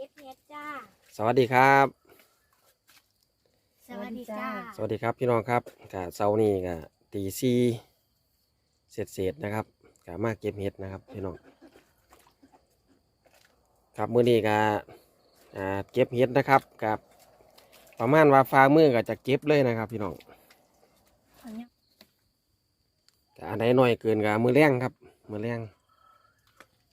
เก็บเห็ดจ้า สวัสดีครับ สวัสดีจ้า สวัสดีครับพี่น้องครับกะเสาร์นี้กะตีซีเสร็จเสร็จๆนะครับกะมาเก็บเห็ดนะครับพี่น้องครับมื้อนี้กะอ่าเก็บเห็ดนะครับกับประมาณว่าฟ้ามือก็จะเก็บเลยนะครับ พี่น้องกะอันใดน้อยเกินกะมือแรงครับมือแรง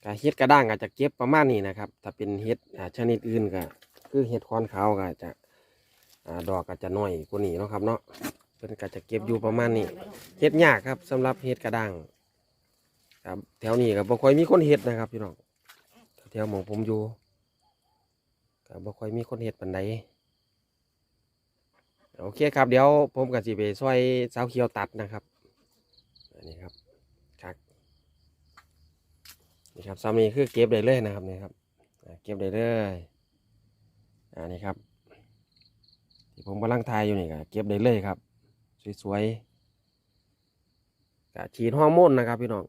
กะเห็ดกระด้างก็จะเก็บประมาณนี้นะครับ ถ้าเป็นเห็ดชนิดอื่นก็คือเห็ดคอนขาวก็จะดอกก็จะน้อยกว่านี้เนาะครับ เนาะเพิ่นก็จะเก็บอยู่ประมาณนี้เฮ็ดยากครับสำหรับเฮ็ดกระด้างครับแถวนี้ก็บ่ค่อยมีคนเฮ็ดนะครับพี่น้องแถวหมองผมอยู่ก็บ่ค่อยมีคนเฮ็ดปานใดโอเคครับเดี๋ยวผมก็สิไปซอยสาวเขียวตัดนะครับ อันนี้ครับ นี่ครับซ้ำนี้คือเก็บได้เลยนะครับนี่ครับเก็บได้เลยอันนี้ครับ ที่ผมกำลังทายอยู่นี่ก็เก็บได้เลยครับ สวยๆกะฉีดฮอร์โมนนะครับ พี่น้อง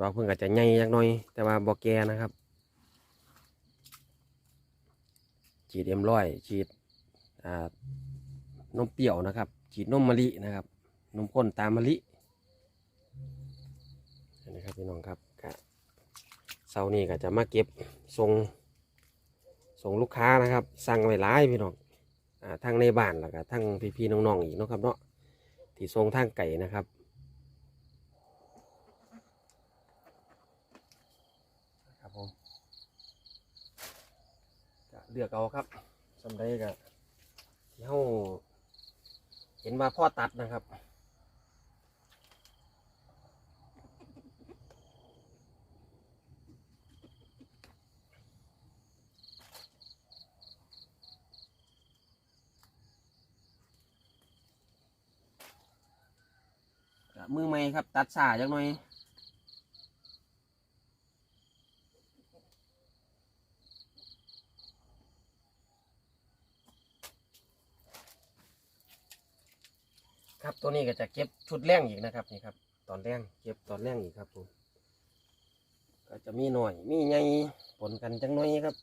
ดอกเพิ่งก็จะใหญ่จักหน่อย แต่ว่าบ่แกนะครับ ฉีดเอ็มร้อยฉีดนมเปรี้ยวนะครับ ฉีดนมมะลินะครับ นมข้นตามมะลิอันนี้ครับพี่น้องครับ เสาร์นี้ก็จะมาเก็บส่งส่งลูกค้านะครับสั่งไว้หลายพี่น้องอ่าทั้งในบ้านแล้วก็ทั้งพี่ๆน้องๆอีกเนาะครับเนาะที่ทรงทางไก่นะครับครับผมก็เลือกเอาครับสำได้ก็ที่เขาเห็นว่าพ่อตัดนะครับ มือใหม่ครับ ตัดสาจักหน่อยครับตัวนี้ก็จะเก็บชุดแรงอีกนะครับนี่ครับ ตอนแรงเก็บตอนแรงอีกครับผมก็จะมีหน่อยมีใหญ่ปนกันจังหน่อยครับ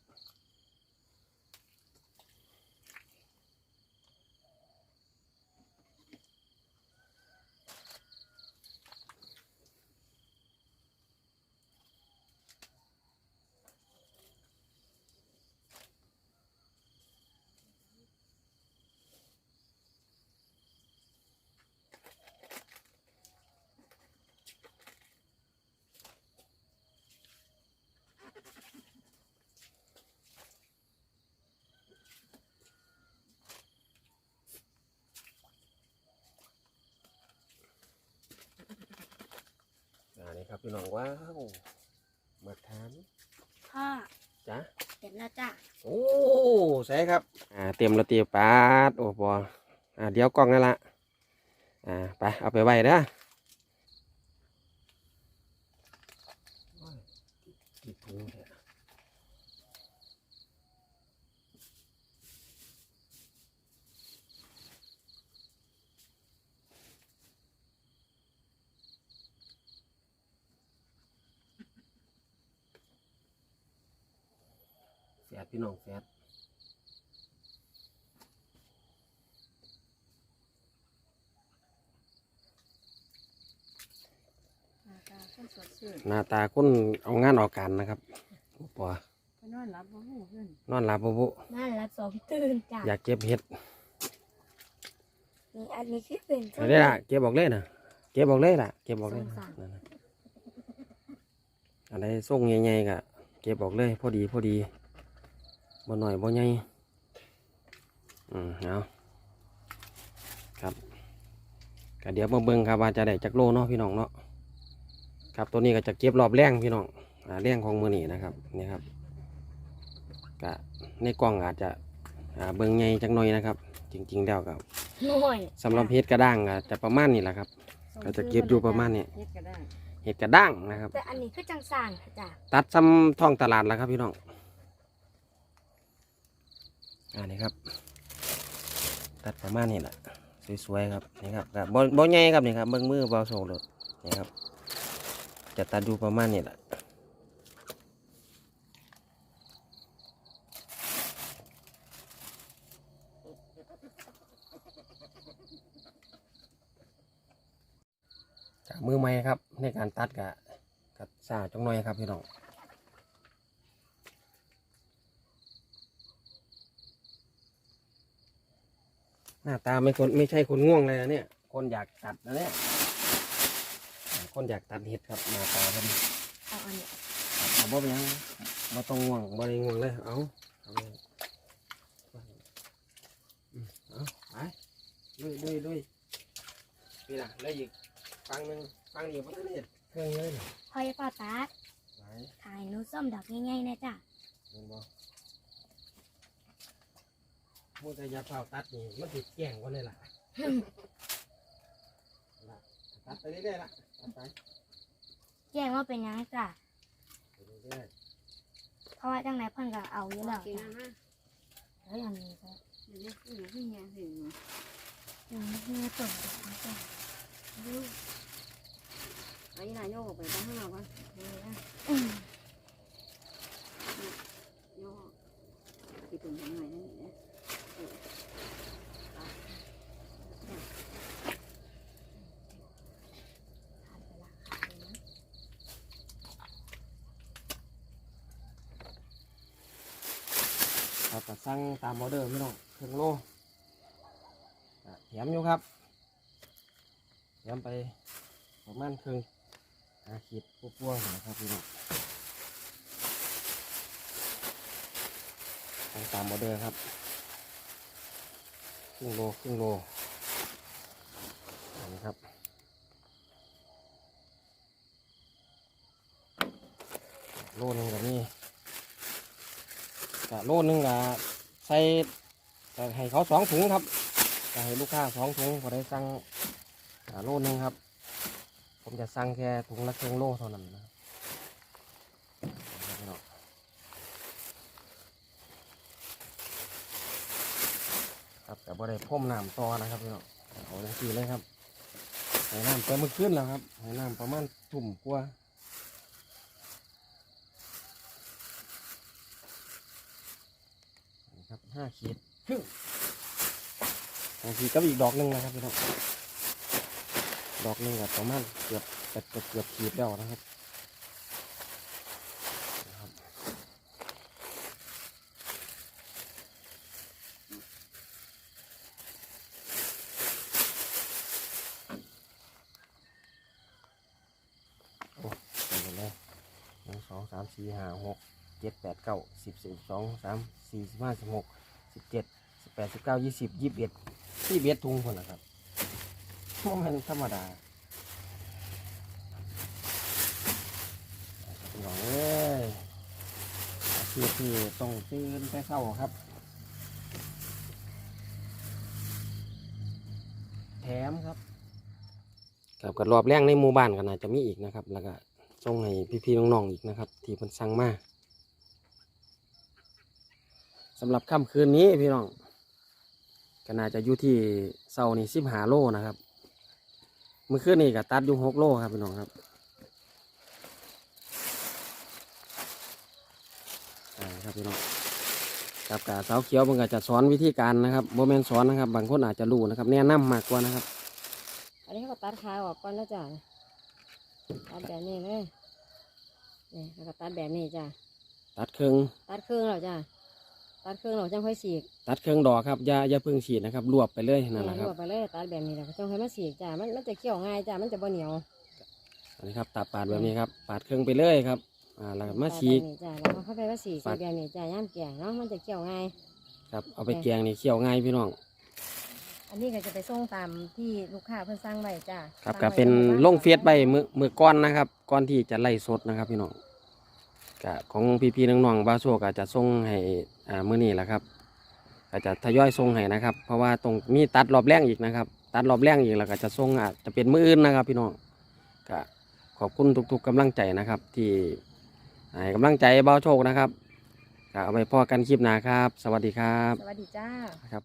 ครับพี่น้องว้าวมาทานพ่อจ้ะเต็มแล้วจ้าโอ้ใช่ครับอ่าเตรียมระเตียปาดโอ้ปออ่าเดี๋ยวกล้องนั่นละอ่าไปเอาไปไว้เด้อโอ้ยกี่ถุงเนี่ยแฟ ดพี่น้องแฟดตาคนสดชื่นหน้าตาคนเอางานออกกันนะครับโอ้ปอไปนอนหลับบ่หูขึ้นนอนหลับบ่บุน่ารักสองตื่นจ้าอยากเก็บเห็ดนี่อันนี้คือเป็นเอาได้ละเก็บบอกเลยนะเก็บบอกเลยล่ะเก็บบอกเลยนะนั่นน่ะอะไรส่งใหญ่ๆกะเก็บบอกเลย พอดีพอดี บ่หน่อยบ่ใหญ่อืมเอาครับก็เดี๋ยวมาเบิ่งครับว่าจะได้จักโลเนาะพี่น้องเนาะครับตัวนี้ก็จะเก็บรอบแรงพี่น้องอ่าแรงของมือนี่นะครับนี่ครับกะในกล้องอาจจะอ่าเบิ่งใหญ่จักหน่อยนะครับ จริง ๆ แล้วก็หน่อยสำหรับเห็ดกระด้างก็จะประมาณนี้แหละครับ ก็จะเก็บอยู่ประมาณนี้ เฮ็ดก็ได้เห็ดกระด้างนะครับ แต่อันนี้คือจังสางค่ะจ้าตัดซ้ำท้องตลาดแล้วครับพี่น้อง อันนี้ครับ ตัดประมาณนี้แหละสวยๆครับนี่ครับครับบ่ใหญ่ครับนี่ครับเบิ้งมือเบาส่งเลยนี่ครับ จะตัดดูประมาณนี้แหละจากมือไหม่ครับในการตัดกะกัะสาจงหน่อยครับพี่น้อง น้าตาไม่คนไม่ใช่คนง่วงเลยนะเนี่ย คนอยากตัดนะเนี่ย คนอยากตัดเห็ดครับหน้าตาเป็นเอาอันนี้เอาบ่เป็นหยังบ่ต้องง่วงบ่ได้ง่วงเลยเอาเอาไปอืมเอาไปลุยลุยลุยนี่ล่ะแล้วอีกฟังหนึ่งฟังนี้บ่ทันเห็ดเครื่องเลยนี่พอยพ่อตัดไหนถ่ายหนูส้มดอกง่ายๆนะจ้ะเห็นบ่ มูแต่ยาเผาตัดนี่มันติดแก่งกว่าเลยล่ะ ล่ะตัดไปเรื่อยๆล่ะตัดไปแจ้งว่าเป็นหยังจ้ะไปเรื่อยเพราะว่าจังไหนเพิ่นก็เอาอยู่แล้วกินจ้ะนะฮะเฮ้ยอันนี้จ้ะเดี๋ยวนี้อือพี่แง่ถึงอืมเนื้อตุ่มนะจ้ะดูไอ้นายโยกออกไปบ้างข้างนอกก่อนนี่นะอืมโยกกี่ตุ่มหน่อยนั่นนี่นะเออ ถ่ายไปละค่ะเดี๋ยวนะ ๆ ครับก็สั่งตามออเดอร์พี่น้องเครื่องโลแถมอยู่ครับแถมไปประมาณครึ่งหาขีดปัวๆนะครับพี่น้องสั่งตามออเดอร์ครับครึ่งโลครึ่งโลนนี้ครับโลนึงกับนี่ กะโลนึงกะใส่ให้เขาสองถุงครับให้ลูกค้าสองถุงพอได้สั่งโลนึงครับ ผมจะสั่งแค่ถุงละครึ่งโลเท่านั้นนะครับแต่บ่ได้พ่มน้ำต่อนะครับพี่น้องเอาจังซี่เลยครับให้น้ำเต็มมือขึ้นแล้วครับให้น้ำประมาณถุ่มกว่า นะครับ ห้าขีดครึ่งขีดกับอีกดอกหนึ่งนะครับพี่น้องดอกหนึ่งกับประมาณเกือบเกือบเกือบเขีดแล้วนะครับโอ้ไปหมดเลยหนึ่งสองสามสี่ห้าหก เจ็ดแปดเก้าสิบสิบสองสามสี่สิบห้าสิบหกสิบเจ็ดสิบแปดสิบเก้ายี่สิบยี่สิบเอ็ดที่เบ็ดทุงคนนะครับพวกมันธรรมดาพี่น้องเอ้ยอาชีพที่ต้องตื่นแต่เช้าครับ แถมครับกับกับรอบแรกในหมู่บ้านก็น่าจะมีอีกนะครับ แล้วก็ส่งให้พี่ๆน้องๆอีกนะครับ ที่เพิ่นสั่งมา สำหรับค่ำคืนนี้พี่น้องก็น่าจะอยู่ที่เสานี่สิบหาโลนะครับเมื่อคืนนี้ก็ตัดอยู่หกโลครับพี่น้องครับอ่าครับพี่น้องกับกาสาวเขียวมันก็จะสอนวิธีการนะครับโมเมนสอนนะครับ บางคนอาจจะรู้นะครับ แนะนำมากกว่านะครับ อันนี้เขาก็ตัดขาออกก่อนแล้วจ้ะตัดแบบนี้เลยนี่แล้วก็ตัดแบบนี้จ้ะตัดเครื่องตัดเครื่องแล้วจ้ะ ตัดเครื่องเราจังค่อยสีกตัดเครื่องดอกครับอย่าอย่าเพึ่งฉีดนะครับรวบไปเลยนั่นแหละครับรวบไปเลยตัดแบบนี้แล้วก็จังค่อยมาสีกจ้ะมันมันจะเกี่ยวง่ายจ้ะมันจะบ่เหนียวอันนี้ครับตัดปาดแบบนี้ครับปาดเครื่องไปเลยครับอ่าแล้วก็มาฉีก ตัดแบบนี้จ้ะแล้วก็เข้าไปมาสีกปัด แบบนี้จ้ะย่ามแก่เนาะมันจะเกี่ยวง่าย ครับเอาไปแกงนี่เคี่ยวง่ายพี่น้อง อันนี้ก็จะไปส่งตามที่ลูกค้าเพิ่นสั่งไว้จ้ะครับสั่ก็งไว้เป็นในหมู่บ้าลงเฟซไปมือมือก้อนนะครับก้อนที่จะไล่สดนะครับพี่น้อง ก็ของพี่ๆน้องๆบาโซก็จะส่งให้อ่ามื้อนี้แหละครับก็จะทยอยส่งให้นะครับ เพราะว่าตรงมีตัดรอบแรกอีกนะครับ ตัดรอบแรกอีกแล้วก็จะส่งอาจจะเป็นมื้ออื่นนะครับ พี่น้องก็ขอบคุณทุกๆกำลังใจนะครับ ที่ให้กำลังใจเบาโชคนะครับก็เอาไปพอกันคลิปหน้าครับ สวัสดีครับ สวัสดีจ้า ครับ